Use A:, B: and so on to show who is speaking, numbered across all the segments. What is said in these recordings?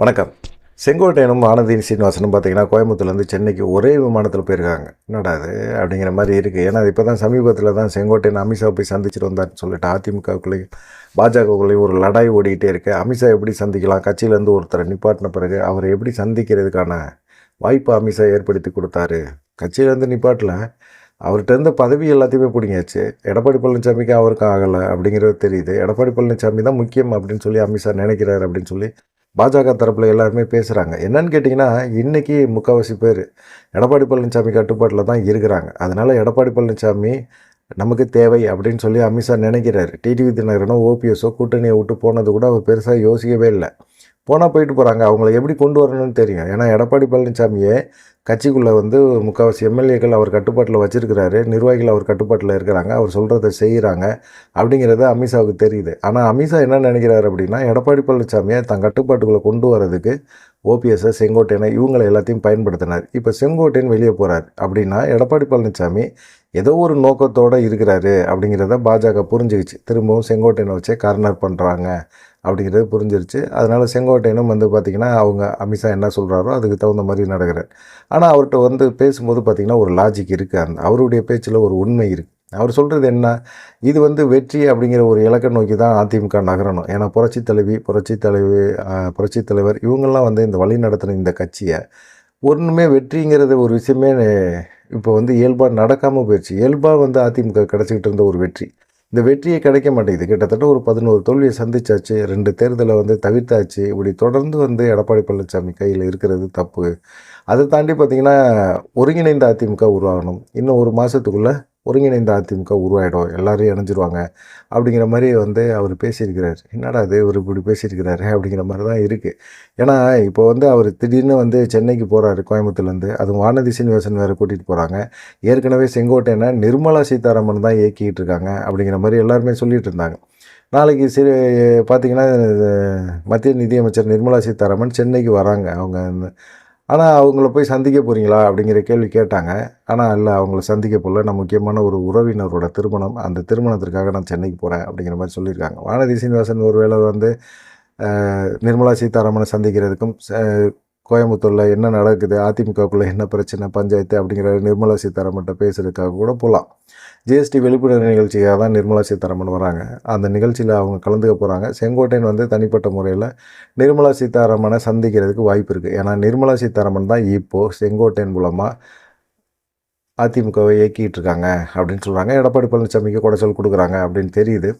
A: வணக்கம். செங்கோட்டையனும் ஆனந்தின் சீனிவாசனும் பார்த்தீங்கன்னா கோயம்புத்தூர்லேருந்து சென்னைக்கு ஒரே விமானத்தில் போயிருக்காங்க. என்னடா அது அப்படிங்கிற மாதிரி இருக்குது ஏன்னா இப்போ தான் சமீபத்தில் தான் செங்கோட்டையன் அமித்ஷா போய் சந்திச்சுட்டு வந்தார்னு சொல்லிட்டு அதிமுகவுக்குள்ளேயும் பாஜகவுக்குள்ளேயும் ஒரு லடாய் ஓடிக்கிட்டே இருக்குது அமித்ஷா எப்படி சந்திக்கலாம்? கட்சியிலேருந்து ஒருத்தரை நிப்பாட்டின பிறகு அவரை எப்படி சந்திக்கிறதுக்கான வாய்ப்பு அமித்ஷா ஏற்படுத்தி கொடுத்தாரு? கட்சியிலேருந்து நிப்பாட்டல. அவர்கிட்ட இருந்த பதவி எல்லாத்தையுமே பிடிங்காச்சு எடப்பாடி பழனிசாமிக்கு அவருக்கு ஆகலை அப்படிங்கிறது தெரியுது. எடப்பாடி பழனிசாமி தான் முக்கியம் அப்படின்னு சொல்லி அமித்ஷா நினைக்கிறாரு அப்படின்னு சொல்லி பாஜக தரப்பில் எல்லாருமே பேசுகிறாங்க என்னன்னு கேட்டிங்கன்னா இன்றைக்கி முக்கால்வாசி பேர் எடப்பாடி பழனிசாமி கட்டுப்பாட்டில் தான் இருக்கிறாங்க. அதனால் எடப்பாடி பழனிசாமி நமக்கு தேவை அப்படின்னு சொல்லி அமித்ஷா நினைக்கிறாரு. டிடிவி தினகரனோ ஓபிஎஸோ கூட்டணியை விட்டு போனது கூட அவர் பெருசாக யோசிக்கவே இல்லை. போனால் போயிட்டு போகிறாங்க அவங்கள எப்படி கொண்டு வரணும்னு தெரியும். ஏன்னா எடப்பாடி பழனிசாமியே கட்சிக்குள்ளே வந்து முக்கால்வாசி எம்எல்ஏக்கள் அவர் கட்டுப்பாட்டில் வச்சுருக்கிறாரு. நிர்வாகிகள் அவர் கட்டுப்பாட்டில் இருக்கிறாங்க. அவர் சொல்கிறத செய்கிறாங்க அப்படிங்கிறது அமித்ஷாவுக்கு தெரியுது. ஆனால் அமித்ஷா என்ன நினைக்கிறாரு அப்படின்னா எடப்பாடி பழனிசாமியை தன் கட்டுப்பாட்டுக்குள்ளே கொண்டு வரதுக்கு ஓபிஎஸ்ஸை செங்கோட்டையனை இவங்களை எல்லாத்தையும் பயன்படுத்தினார். இப்போ செங்கோட்டையன் வெளியே போகிறார் அப்படின்னா எடப்பாடி பழனிசாமி ஏதோ ஒரு நோக்கத்தோடு இருக்கிறாரு அப்படிங்கிறத பாஜக புரிஞ்சுக்கிச்சு. திரும்பவும் செங்கோட்டையனை வச்சே கார்னர் பண்ணுறாங்க அப்படிங்கிறது புரிஞ்சிருச்சு. அதனால் செங்கோட்டையனும் வந்து பார்த்திங்கன்னா அவங்க அமித்ஷா என்ன சொல்கிறாரோ அதுக்கு தகுந்த மாதிரி நடக்கிறார். ஆனால் அவர்கிட்ட வந்து பேசும்போது பார்த்திங்கன்னா ஒரு லாஜிக் இருக்குது அந்த அவருடைய பேச்சில் ஒரு உண்மை இருக்குது அவர் சொல்கிறது என்ன? இது வந்து வெற்றி அப்படிங்கிற ஒரு இலக்கை நோக்கி தான் அதிமுக நகரணும். ஏன்னா புரட்சி தலைவி புரட்சி தலைவி புரட்சி தலைவர் இவங்கெல்லாம் வந்து இந்த வழி நடத்தின இந்த கட்சியை ஒன்றுமே வெற்றிங்கிறது ஒரு விஷயமே இப்போ வந்து இயல்பாக நடக்காமல் போயிடுச்சு இயல்பாக வந்து அதிமுக கிடச்சிக்கிட்டு இருந்த ஒரு வெற்றி. இந்த வெற்றியை கிடைக்க மாட்டேங்குது. கிட்டத்தட்ட ஒரு பதினோரு தோல்வியை சந்திச்சாச்சு. ரெண்டு தேர்தலை வந்து தவிர்த்தாச்சு. இப்படி தொடர்ந்து வந்து எடப்பாடி பழனிசாமி கையில் இருக்கிறது தப்பு. அதை தாண்டி பார்த்திங்கன்னா ஒருங்கிணைந்த அதிமுக உருவாகணும். இன்னும் ஒரு மாதத்துக்குள்ளே ஒருங்கிணைந்த அதிமுக உருவாயிடும் எல்லாரையும் இணைஞ்சிருவாங்க. அப்படிங்கிற மாதிரி வந்து அவர் பேசியிருக்கிறார். என்னடா அது இவர் இப்படி பேசியிருக்கிறாரு அப்படிங்கிற மாதிரி தான் இருக்குது ஏன்னா இப்போ வந்து அவர் திடீர்னு வந்து சென்னைக்கு போகிறாரு கோயம்புத்தூர்லேருந்து. அதுவும் வானதி சீனிவாசன் வேறு கூட்டிகிட்டு போகிறாங்க ஏற்கனவே செங்கோட்டையனை நிர்மலா சீதாராமன் தான் இயக்கிட்டு இருக்காங்க அப்படிங்கிற மாதிரி எல்லாருமே சொல்லிகிட்டு இருந்தாங்க. நாளைக்கு சிறு பார்த்திங்கன்னா மத்திய நிதியமைச்சர் நிர்மலா சீதாராமன் சென்னைக்கு வராங்க. அவங்க ஆனால் அவங்கள போய் சந்திக்க போகிறீங்களா அப்படிங்கிற கேள்வி கேட்டாங்க. ஆனால் இல்லை அவங்கள சந்திக்க போகல நான் முக்கியமான ஒரு உறவினரோட திருமணம். அந்த திருமணத்திற்காக நான் சென்னைக்கு போகிறேன் அப்படிங்கிற மாதிரி சொல்லியிருக்காங்க. வானதி சீனிவாசன் ஒரு வேளை வந்து நிர்மலா சீதாராமனை சந்திக்கிறதுக்கும் கோயம்புத்தூரில் என்ன நடக்குது? அதிமுகவுக்குள்ளே என்ன பிரச்சனை? பஞ்சாயத்து அப்படிங்கிற நிர்மலா சீதாராமன்ட்ட பேசுகிறதுக்காக கூட போகலாம் ஜிஎஸ்டி விழிப்புணர்வு நிகழ்ச்சியாக தான் நிர்மலா சீதாராமன் வராங்க. அந்த நிகழ்ச்சியில் அவங்க கலந்துக்க போகிறாங்க செங்கோட்டையன் வந்து தனிப்பட்ட முறையில் நிர்மலா சீதாராமனை சந்திக்கிறதுக்கு வாய்ப்பு இருக்குது ஏன்னா நிர்மலா சீதாராமன் தான் இப்போது செங்கோட்டையன் மூலமாக அதிமுகவை இயக்கிட்டு இருக்காங்க அப்படின்னு சொல்கிறாங்க எடப்பாடி பழனிசாமிக்கு குடைச்சல் கொடுக்குறாங்க அப்படின்னு தெரியுது.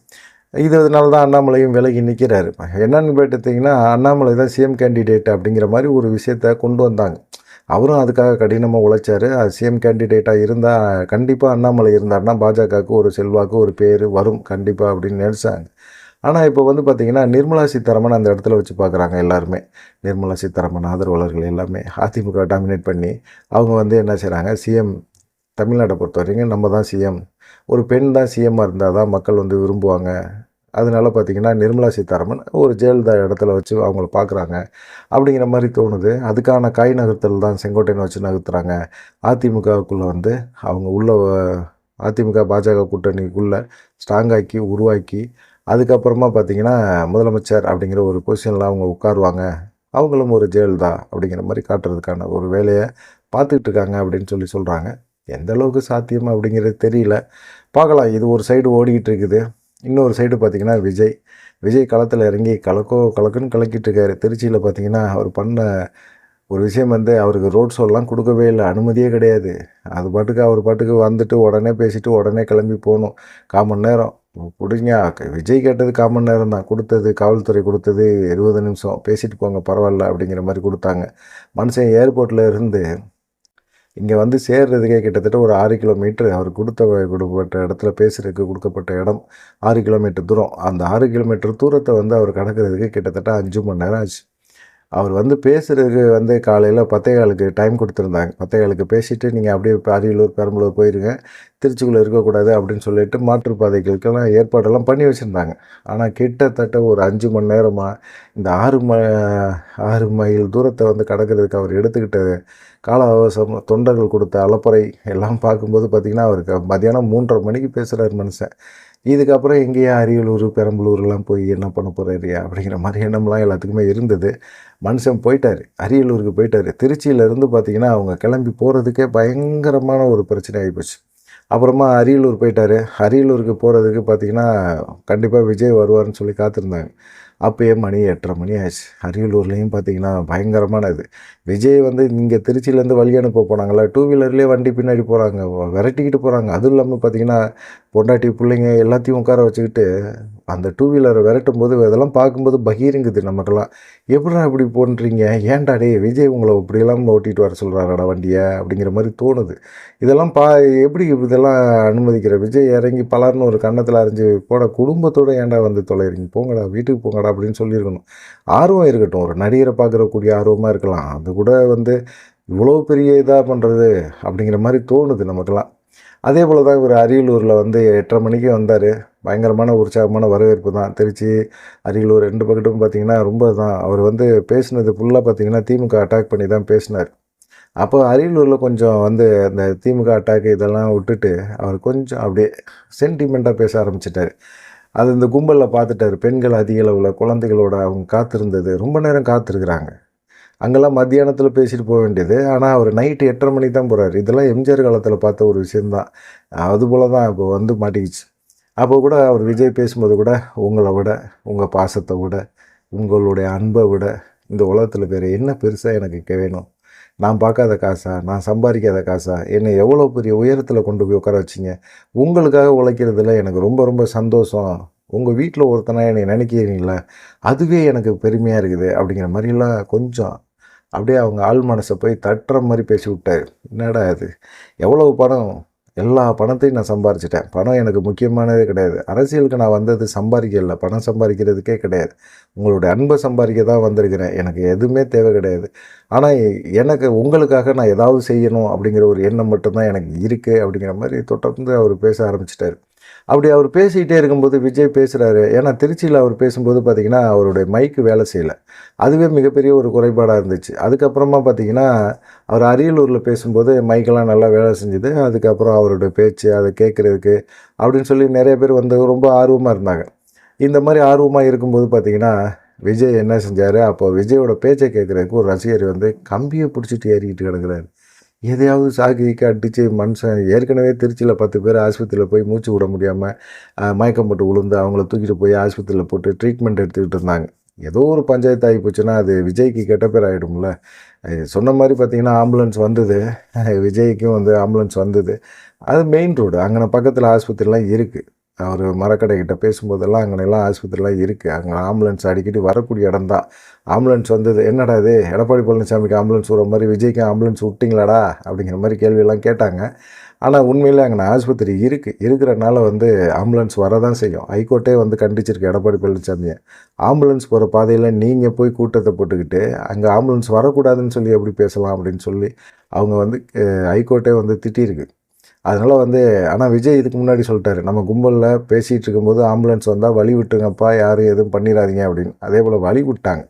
A: இதனால தான் அண்ணாமலையும் விலகி நிற்கிறாரு என்னன்னு கேட்டுட்டிங்கன்னா அண்ணாமலை தான் சிஎம் கேண்டிடேட் அப்படிங்கிற மாதிரி ஒரு விஷயத்த கொண்டு வந்தாங்க. அவரும் அதுக்காக கடினமாக உழைச்சார். அது சிஎம் கேண்டிடேட்டாக இருந்தால் கண்டிப்பாக அண்ணாமலை இருந்தார்னா பாஜகவுக்கு ஒரு செல்வாக்கு ஒரு பேர் வரும். கண்டிப்பாக அப்படின்னு நினச்சாங்க. ஆனால் இப்போ வந்து பார்த்திங்கன்னா நிர்மலா சீதாராமன் அந்த இடத்துல வச்சு பார்க்குறாங்க எல்லாருமே. நிர்மலா சீதாராமன் ஆதரவாளர்கள் எல்லாமே. அதிமுக டாமினேட் பண்ணி அவங்க வந்து என்ன செய்கிறாங்க சிஎம் தமிழ்நாட்டை பொறுத்த வரைக்கும் நம்ம தான் சிஎம் ஒரு பெண் தான் சிஎம்மாக இருந்தால் தான் மக்கள் வந்து விரும்புவாங்க. அதனால பார்த்திங்கன்னா நிர்மலா சீதாராமன் ஒரு ஜெயலலிதா இடத்துல வச்சு அவங்கள பார்க்குறாங்க அப்படிங்கிற மாதிரி தோணுது. அதுக்கான காய் நகர்த்தல் தான் செங்கோட்டையனை வச்சு நகர்த்துறாங்க. அதிமுகவுக்குள்ளே வந்து அவங்க உள்ள அதிமுக பாஜக கூட்டணிக்குள்ளே ஸ்ட்ராங்காக்கி உருவாக்கி அதுக்கப்புறமா பார்த்திங்கன்னா முதலமைச்சர் அப்படிங்கிற ஒரு பொசிஷனில் அவங்க உட்காருவாங்க. அவங்களும் ஒரு ஜெயலலிதா அப்படிங்கிற மாதிரி காட்டுறதுக்கான ஒரு வேலையை பார்த்துக்கிட்டு இருக்காங்க அப்படின்னு சொல்லி சொல்கிறாங்க எந்த அளவுக்கு சாத்தியம் அப்படிங்கிறது தெரியல. பார்க்கலாம் இது ஒரு சைடு ஓடிக்கிட்டு இருக்குது இன்னொரு சைடு பார்த்திங்கன்னா விஜய். விஜய் களத்தில் இறங்கி கலக்கோ கலக்குன்னு கலக்கிட்டு இருக்காரு திருச்சியில் பார்த்திங்கன்னா அவர் பண்ண ஒரு விஷயம் வந்து அவருக்கு ரோட் ஷோலாம் கொடுக்கவே இல்லை. அனுமதியே கிடையாது. அது பாட்டுக்கு அவர் பாட்டுக்கு வந்துட்டு உடனே பேசிவிட்டு உடனே கிளம்பி போகணும். காமன் நேரம். பிடிங்க விஜய் கேட்டது காமன் நேரம் தான். கொடுத்தது காவல்துறை கொடுத்தது இருபது நிமிஷம். பேசிட்டு போங்க பரவாயில்ல அப்படிங்கிற மாதிரி கொடுத்தாங்க. மனுஷன் ஏர்போர்ட்டில் இருந்து இங்கே வந்து சேர்றதுக்கே கிட்டத்தட்ட ஒரு ஆறு கிலோமீட்டர் அவர் கொடுத்த கொடுக்கப்பட்ட இடத்துல பேசுகிறதுக்கு கொடுக்கப்பட்ட இடம் ஆறு கிலோமீட்டர் தூரம். அந்த ஆறு கிலோமீட்டர் தூரத்தை வந்து அவர் கடக்கிறதுக்கு கிட்டத்தட்ட அஞ்சு மணி நேரம் ஆச்சு. அவர் வந்து பேசுகிறதுக்கு வந்து காலையில் பத்தேகாலுக்கு டைம் கொடுத்துருந்தாங்க. பத்தேகாலுக்கு பேசிவிட்டு நீங்கள் அப்படியே அரியலூர் பெரம்பலூர் போயிருங்க. திருச்சிக்குள்ளே இருக்கக்கூடாது அப்படின்னு சொல்லிட்டு மாற்றுப்பாதைகளுக்கெல்லாம் ஏற்பாடெல்லாம் பண்ணி வச்சுருந்தாங்க. ஆனால் கிட்டத்தட்ட ஒரு அஞ்சு மணி நேரமாக இந்த ஆறு ம ஆறு மைல் தூரத்தை வந்து கடக்கிறதுக்கு அவர் எடுத்துக்கிட்ட கால அவசரம் தொண்டர்கள் கொடுத்த அலப்பறை எல்லாம் பார்க்கும்போது பார்த்திங்கன்னா அவருக்கு மதியானம் மூன்றரை மணிக்கு பேசுகிறார் மனுஷன். இதுக்கப்புறம் எங்கேயா அரியலூர் பெரம்பலூர்லாம் போய் என்ன பண்ண போகிறாரு அப்படிங்கிற மாதிரி எண்ணம்லாம் எல்லாத்துக்குமே இருந்தது. மனுஷன் போயிட்டார் அரியலூருக்கு போயிட்டார். திருச்சியிலேருந்து பார்த்தீங்கன்னா அவங்க கிளம்பி போகிறதுக்கே பயங்கரமான ஒரு பிரச்சனை ஆகிப்போச்சு அப்புறமா அரியலூர் போயிட்டார். அரியலூருக்கு போகிறதுக்கு பார்த்தீங்கன்னா கண்டிப்பாக விஜய் வருவார்னு சொல்லி காத்திருந்தாங்க. அப்போயே மணி எட்டரை மணி ஆச்சு அரியலூர்லேயும் பார்த்தீங்கன்னா பயங்கரமானது. விஜய் வந்து இங்கே திருச்சியிலேருந்து வழி அனுப்ப போனாங்களா டூ வீலர்லேயே வண்டி பின்னாடி போகிறாங்க விரட்டிக்கிட்டு போகிறாங்க அதுவும் இல்லாமல் பார்த்தீங்கன்னா பொண்டாட்டி பிள்ளைங்க எல்லாத்தையும் உட்கார வச்சுக்கிட்டு அந்த டூ வீலரை விரட்டும் போது அதெல்லாம் பார்க்கும்போது பகீருங்குது நமக்கெல்லாம். எப்படிடா இப்படி போன்றீங்க? ஏன்டா டே விஜய் உங்களை இப்படியெல்லாம் ஓட்டிகிட்டு வர சொல்கிறாரடா வண்டியை? அப்படிங்கிற மாதிரி தோணுது. இதெல்லாம் பா எப்படி இதெல்லாம் அனுமதிக்கிற? விஜய் இறங்கி பலர்னு ஒரு கன்னத்தில் அறிஞ்சு போட குடும்பத்தோடு ஏன்டா வந்து தொலைறீங்க? போங்கடா வீட்டுக்கு போங்கடா அப்படின்னு சொல்லியிருக்கணும். ஆர்வம் இருக்கட்டும். ஒரு நடிகரை பார்க்குறக்கூடிய ஆர்வமாக இருக்கலாம். அது கூட வந்து இவ்வளோ பெரிய இதாக பண்ணுறது அப்படிங்கிற மாதிரி தோணுது நமக்கெல்லாம். அதே போல் தான் இவர் அரியலூரில் வந்து எட்டரை மணிக்கு வந்தார். பயங்கரமான உற்சாகமான வரவேற்பு தான். திருச்சி அரியலூர் ரெண்டு பக்கட்டும் பார்த்தீங்கன்னா ரொம்ப தான் அவர் வந்து பேசினது ஃபுல்லாக பார்த்தீங்கன்னா திமுக அட்டாக் பண்ணி தான் பேசினார். அப்போ அரியலூரில் கொஞ்சம் வந்து அந்த திமுக அட்டாக் இதெல்லாம் விட்டுட்டு அவர் கொஞ்சம் அப்படியே சென்டிமெண்ட்டாக பேச ஆரம்பிச்சிட்டார். அது இந்த கும்பலில் பார்த்துட்டாரு பெண்கள் அதிக அளவில் குழந்தைகளோட அவங்க காத்திருந்தது. ரொம்ப நேரம் காத்திருக்கிறாங்க. அங்கெல்லாம் மத்தியானத்தில் பேசிட்டு போக வேண்டியது. ஆனால் அவர் நைட்டு எட்டரை மணிக்கு தான் போகிறார் இதெல்லாம் எம்ஜிஆர் காலத்தில் பார்த்த ஒரு விஷயந்தான் அதுபோல் தான் இப்போ வந்து மாட்டிக்கிச்சு. அப்போ கூட அவர் விஜய் பேசும்போது கூட உங்களை விட உங்கள் பாசத்தை விட உங்களுடைய அன்பை விட இந்த உலகத்தில் வேறு என்ன பெருசாக எனக்கு வேணும்? நான் பார்க்காத காசா? நான் சம்பாதிக்காத காசா? என்னை எவ்வளோ பெரிய உயரத்தில் கொண்டு போய் உட்கார வச்சிங்க? உங்களுக்காக உழைக்கிறதுல எனக்கு ரொம்ப ரொம்ப சந்தோஷம். உங்கள் வீட்டில் ஒருத்தனா என்னை நினைக்கிறீங்களா? அதுவே எனக்கு பெருமையாக இருக்குது. அப்படிங்கிற மாதிரிலாம் கொஞ்சம் அப்படியே அவங்க ஆள் மனசை போய் தட்டுற மாதிரி பேசி விட்டார். என்னடா அது எவ்வளவு பணம்? எல்லா பணத்தையும் நான் சம்பாரிச்சிட்டேன். பணம் எனக்கு முக்கியமானதே கிடையாது. அரசியலுக்கு நான் வந்தது சம்பாதிக்கல. பணம் சம்பாதிக்கிறதுக்கே கிடையாது. உங்களுடைய அன்பை சம்பாதிக்க தான் வந்திருக்கிறேன். எனக்கு எதுவுமே தேவை கிடையாது. ஆனால் எனக்கு உங்களுக்காக நான் ஏதாவது செய்யணும் அப்படிங்கிற ஒரு எண்ணம் மட்டும்தான் எனக்கு இருக்குது அப்படிங்கிற மாதிரி தொடர்ந்து அவர் பேச ஆரம்பிச்சிட்டார். அப்படி அவர் பேசிக்கிட்டே இருக்கும்போது விஜய் பேசுகிறாரு ஏன்னா திருச்சியில் அவர் பேசும்போது பார்த்திங்கன்னா அவருடைய மைக்கு வேலை செய்யலை. அதுவே மிகப்பெரிய ஒரு குறைபாடாக இருந்துச்சு. அதுக்கப்புறமா பார்த்திங்கன்னா அவர் அரியலூரில் பேசும்போது மைக்கெல்லாம் நல்லா வேலை செஞ்சுது. அதுக்கப்புறம் அவருடைய பேச்சு அதை கேட்குறதுக்கு அப்படின்னு சொல்லி நிறைய பேர் வந்து ரொம்ப ஆர்வமாக இருந்தாங்க. இந்த மாதிரி ஆர்வமாக இருக்கும்போது பார்த்திங்கன்னா விஜய் என்ன செஞ்சார்? அப்போ விஜயோட பேச்சை கேட்குறதுக்கு ஒரு ரசிகர் வந்து கம்பியை பிடிச்சிட்டு ஏறிக்கிட்டு கிடக்குறாரு. எதையாவது சாக்கு அடித்து மனுஷன் ஏற்கனவே திருச்சியில் பத்து பேர் ஆஸ்பத்திரியில் போய் மூச்சு விட முடியாமல் மயக்கம் போட்டு விழுந்து அவங்கள தூக்கிட்டு போய் ஆஸ்பத்திரியில் போட்டு ட்ரீட்மெண்ட் எடுத்துக்கிட்டு இருந்தாங்க. ஏதோ ஒரு பஞ்சாயத்து ஆகி போச்சுன்னா அது விஜய்க்கு கெட்ட பேர் ஆகிடும்ல சொன்ன மாதிரி பார்த்தீங்கன்னா ஆம்புலன்ஸ் வந்தது. விஜய்க்கும் வந்து ஆம்புலன்ஸ் வந்தது. அது மெயின் ரோடு அங்கே பக்கத்தில் ஆஸ்பத்திரிலாம் இருக்குது அவர் மரக்கடைக்கிட்ட பேசும்போதெல்லாம் அங்கெல்லாம் ஆஸ்பத்திரிலாம் இருக்குது அங்கே ஆம்புலன்ஸ் அடிக்கடி வரக்கூடிய இடம் தான். ஆம்புலன்ஸ் வந்தது என்னடா இது? எடப்பாடி பழனிசாமிக்கு ஆம்புலன்ஸ் வர மாதிரி விஜய்க்கு ஆம்புலன்ஸ் விட்டிங்களாடா? அப்படிங்கிற மாதிரி கேள்வியெல்லாம் கேட்டாங்க. ஆனால் உண்மையில் அங்கே ஆஸ்பத்திரி இருக்குது இருக்கிறனால வந்து ஆம்புலன்ஸ் வரதான் செய்யும். ஹைகோர்ட்டே வந்து கண்டிச்சிருக்கு எடப்பாடி பழனிசாமியை. ஆம்புலன்ஸ் போகிற பாதையில் நீங்கள் போய் கூட்டத்தை போட்டுக்கிட்டு அங்கே ஆம்புலன்ஸ் வரக்கூடாதுன்னு சொல்லி எப்படி பேசலாம்? அப்படின்னு சொல்லி அவங்க வந்து ஹைகோர்ட்டே வந்து திட்டியிருக்கு. அதனால் வந்து ஆனால் விஜய் இதுக்கு முன்னாடி சொல்லிட்டாரு நம்ம கும்பலில் பேசிகிட்டு இருக்கும்போது ஆம்புலன்ஸ் வந்தால் வழி விட்டுருங்கப்பா யாரும் எதுவும் பண்ணிடாதீங்க அப்படின்னு. அதே போல் வழி விட்டாங்க.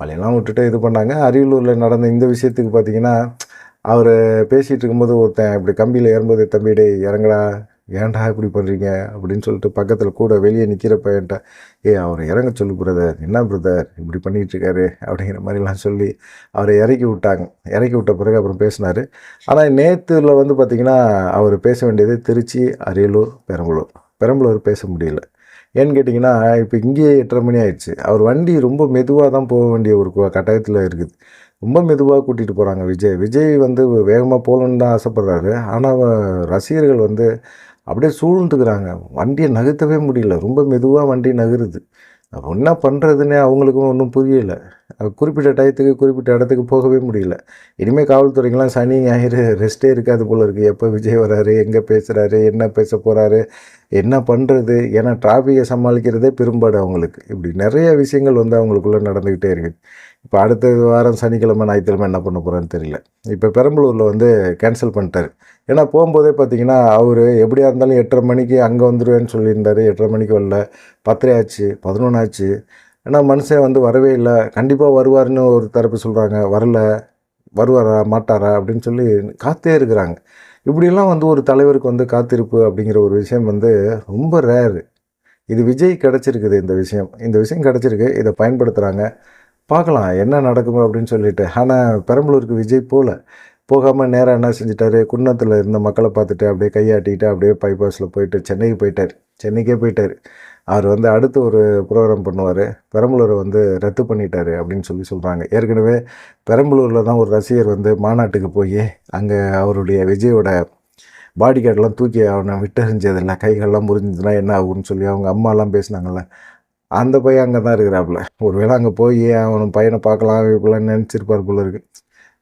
A: வழியெல்லாம் விட்டுட்டு இது பண்ணாங்க. அரியலூரில் நடந்த இந்த விஷயத்துக்கு பார்த்தீங்கன்னா அவர் பேசிகிட்டு இருக்கும்போது ஒருத்தன் இப்படி கம்பியில் ஏறும்போது தம்பிடே இறங்கடா. ஏன்டா இப்படி பண்ணுறீங்க அப்படின்னு சொல்லிட்டு பக்கத்தில் கூட வெளியே நிற்கிற பையன்ட்ட ஏ அவரை இறங்க சொல்லு பிரதர் என்ன பிரதர் இப்படி பண்ணிகிட்டு இருக்காரு. அப்படிங்கிற மாதிரிலாம் சொல்லி அவரை இறக்கி விட்டாங்க. இறக்கி விட்ட பிறகு அப்புறம் பேசினார். ஆனால் நேற்றுல வந்து பார்த்திங்கன்னா அவர் பேச வேண்டியது திருச்சி அரியலூர் பெரம்பலூர். பெரம்பலூர் பேச முடியல. ஏன்னு கேட்டிங்கன்னா இப்போ இங்கேயே எட்டரை மணி ஆயிடுச்சு. அவர் வண்டி ரொம்ப மெதுவாக தான் போக வேண்டிய ஒரு கட்டாயத்தில் இருக்குது. ரொம்ப மெதுவாக கூட்டிகிட்டு போகிறாங்க விஜய். விஜய் வந்து வேகமாக போகணுன்னு தான் ஆசைப்பட்றாரு. ஆனால் ரசிகர்கள் வந்து அப்படியே சூழ்ந்துக்கிறாங்க. வண்டியை நகர்த்தவே முடியல. ரொம்ப மெதுவாக வண்டி நகருது. அப்போ என்ன பண்ணுறதுன்னே அவங்களுக்கும் ஒன்றும் புரியலை. குறிப்பிட்ட டயத்துக்கு குறிப்பிட்ட இடத்துக்கு போகவே முடியல. இனிமேல் காவல்துறைக்கெலாம் சனி ஞாயிறு ரெஸ்ட்டே இருக்காது போல் இருக்குது எப்போ விஜய் வராரு எங்கே பேசுகிறாரு என்ன பேச போகிறாரு என்ன பண்ணுறது ஏன்னா டிராஃபிக்கை சமாளிக்கிறதே பெரும்பாடு அவங்களுக்கு. இப்படி நிறைய விஷயங்கள் வந்து அவங்களுக்குள்ளே நடந்துக்கிட்டே இருக்குது. இப்போ அடுத்த வாரம் சனிக்கிழமை ஞாயிற்றுக்கிழமை என்ன பண்ண போகிறான்னு தெரியல. இப்போ பெரம்பலூரில் வந்து கேன்சல் பண்ணிட்டார். ஏன்னா போகும்போதே பார்த்தீங்கன்னா அவர் எப்படியா இருந்தாலும் எட்டரை மணிக்கு அங்கே வந்துடுவேன்னு சொல்லியிருந்தார். எட்டரை மணிக்கு வரல. பத்தரை ஆச்சு பதினொன்று ஆச்சு. ஏன்னா மனுஷன் வந்து வரவே இல்லை. கண்டிப்பாக வருவார்னு ஒரு தரப்பு சொல்கிறாங்க வரல. வருவாரா? மாட்டாரா? அப்படின்னு சொல்லி காத்தே இருக்கிறாங்க. இப்படியெல்லாம் வந்து ஒரு தலைவருக்கு வந்து காத்திருப்பு அப்படிங்கிற ஒரு விஷயம் வந்து ரொம்ப ரேரு இது விஜய் கிடச்சிருக்குது இந்த விஷயம். இந்த விஷயம் கிடச்சிருக்கு. இதை பயன்படுத்துகிறாங்க பார்க்கலாம் என்ன நடக்கும் அப்படின்னு சொல்லிட்டு. ஆனால் பெரம்பலூருக்கு விஜய் போகல போகாமல் நேராக என்ன செஞ்சிட்டாரு? குன்னத்தில் இருந்த மக்களை பார்த்துட்டு அப்படியே கையாட்டிக்கிட்டு அப்படியே பைபாஸில் போயிட்டு சென்னைக்கு போயிட்டார். சென்னைக்கே போயிட்டார். அவர் வந்து அடுத்து ஒரு ப்ரோக்ராம் பண்ணுவார். பெரம்பலூரை வந்து ரத்து பண்ணிட்டார் அப்படின்னு சொல்லி சொல்கிறாங்க ஏற்கனவே பெரம்பலூரில் தான் ஒரு ரசிகர் வந்து மாநாட்டுக்கு போய் அங்கே அவருடைய விஜயோட பாடி கார்டெலாம் தூக்கி அவனை விட்டறிஞ்சதில்ல கைகள்லாம் முறிஞ்சதுன்னா என்ன ஆகும்னு சொல்லி அவங்க அம்மாலாம் பேசினாங்கள்ல அந்த பையன் அங்கே தான் இருக்கிறாப்புல. ஒருவேளை அங்கே போய் அவன் பையனை பார்க்கலாம் இப்படிலாம் நினச்சிருப்பார் போல இருக்கு.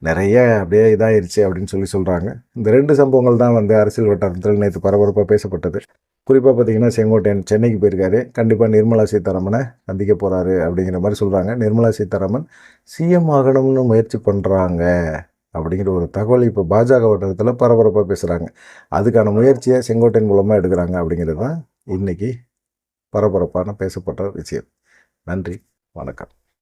A: நிறைய அப்படியே இதாகிருச்சு அப்படின்னு சொல்லி சொல்கிறாங்க இந்த ரெண்டு சம்பவங்கள் தான் வந்து அரசியல் வட்டாரத்தில் நேற்று பரபரப்பாக பேசப்பட்டது. குறிப்பாக பார்த்தீங்கன்னா செங்கோட்டையன் சென்னைக்கு போயிருக்காரு. கண்டிப்பாக நிர்மலா சீதாராமனை சந்திக்க போகிறாரு அப்படிங்கிற மாதிரி சொல்கிறாங்க நிர்மலா சீதாராமன் சிஎம் ஆகணும்னு முயற்சி பண்ணுறாங்க அப்படிங்கிற ஒரு தகவல் இப்போ பாஜக வட்டாரத்தில் பரபரப்பாக பேசுகிறாங்க அதுக்கான முயற்சியை செங்கோட்டையன் மூலமாக எடுக்கிறாங்க அப்படிங்கிறது தான் இன்றைக்கி பரபரப்பான பேசப்பட்ட விஷயம். நன்றி வணக்கம்.